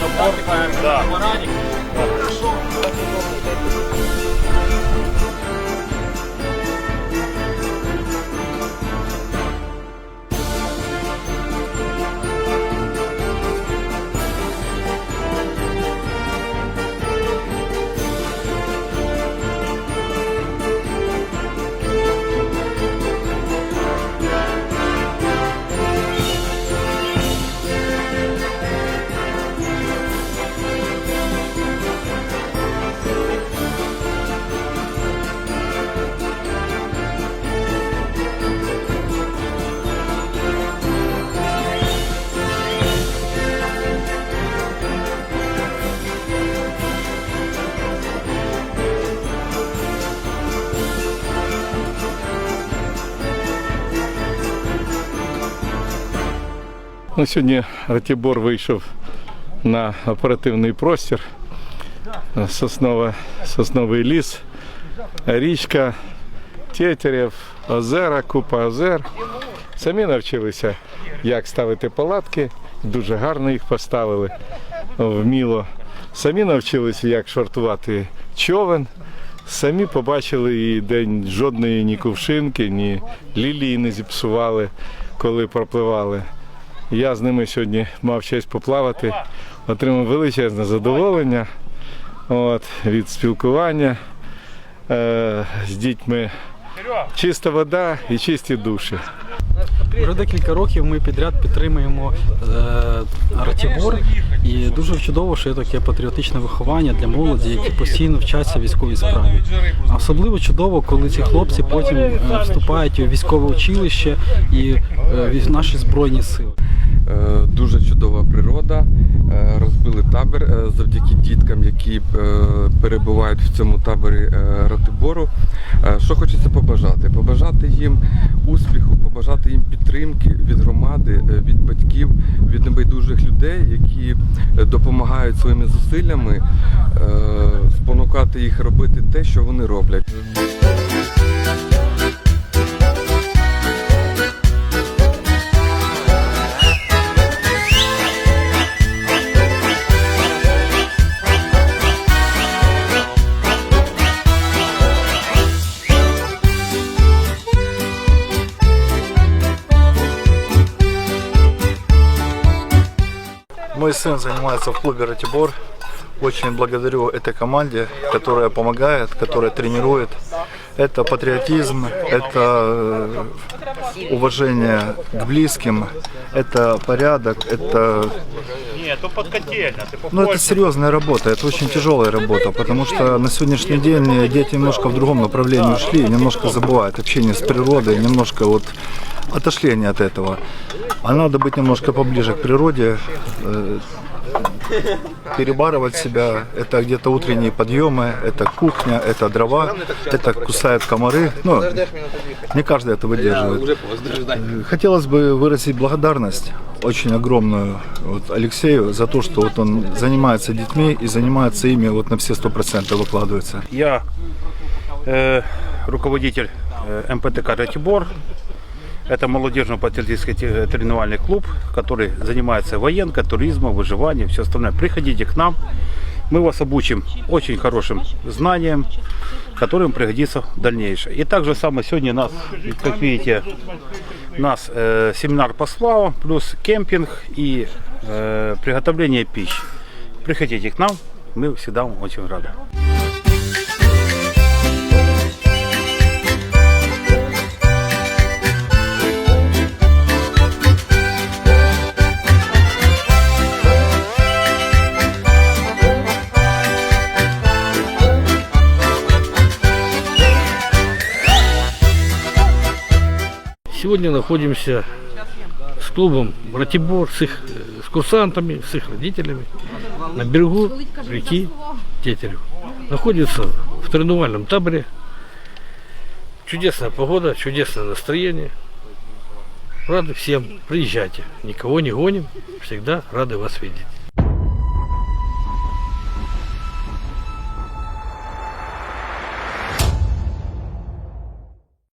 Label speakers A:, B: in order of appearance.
A: до порту, да.
B: Ну, сьогодні Ратібор вийшов на оперативний простір. Соснова, сосновий ліс, річка, Тетерів, озера, купа озер. Самі навчилися, як ставити палатки. Дуже гарно їх поставили вміло. Самі навчилися, як швартувати човен. Самі побачили і день жодної ні кувшинки, ні лілії не зіпсували, коли пропливали. Я з ними сьогодні мав честь поплавати, отримав величезне задоволення от, від спілкування е, з дітьми. Чиста вода і чисті душі.
C: Вже декілька років ми підряд підтримуємо е, Ратібор, і дуже чудово, що є таке патріотичне виховання для молоді, які постійно вчаться військовій справі. Особливо чудово, коли ці хлопці потім е, вступають у військове училище і е, в наші збройні сили.
D: Е, Дуже чудова природа. Е, Розбили табір е, завдяки діткам, які перебувають в цьому таборі Ратибору. Що хочеться побажати? Побажати їм успіху, побажати їм підтримки від громади, від батьків, від небайдужих людей, які допомагають своїми зусиллями спонукати їх робити те, що вони роблять.
E: Мой сын занимается в клубе Ратибор. Очень благодарю этой команде, которая помогает, которая тренирует. Это патриотизм, это э, уважение к близким, это порядок, это ну, это серьезная работа, это очень тяжелая работа, потому что на сегодняшний день дети немножко в другом направлении ушли, немножко забывают общение с природой, немножко вот отошли они от этого. А надо быть немножко поближе к природе, э, перебарывать себя. Это где-то утренние подъемы, это кухня, это дрова, это кусают комары. Ну, не каждый это выдерживает. Э, Хотелось бы выразить благодарность очень огромную вот Алексею за то, что вот он занимается детьми и занимается ими вот на все сто процентов выкладывается.
A: Я э, руководитель э, МПТК «Ратибор». Это молодежно-патриотический те- тренировальный клуб, который занимается военкой, туризмом, выживанием, все остальное. Приходите к нам, мы вас обучим очень хорошим знаниям, которым пригодится в дальнейшем. И также самое сегодня нас, как видите, нас э, семинар по сплавам, плюс кемпинг и э, приготовление пищи. Приходите к нам, мы всегда вам очень рады.
F: Сегодня находимся с клубом Братибор, с их э, с курсантами, с их родителями на берегу реки Тетерев. Находится в тренувальном таборе. Чудесная погода, чудесное настроение. Рады всем. Приезжайте. Никого не гоним. Всегда рады вас видеть.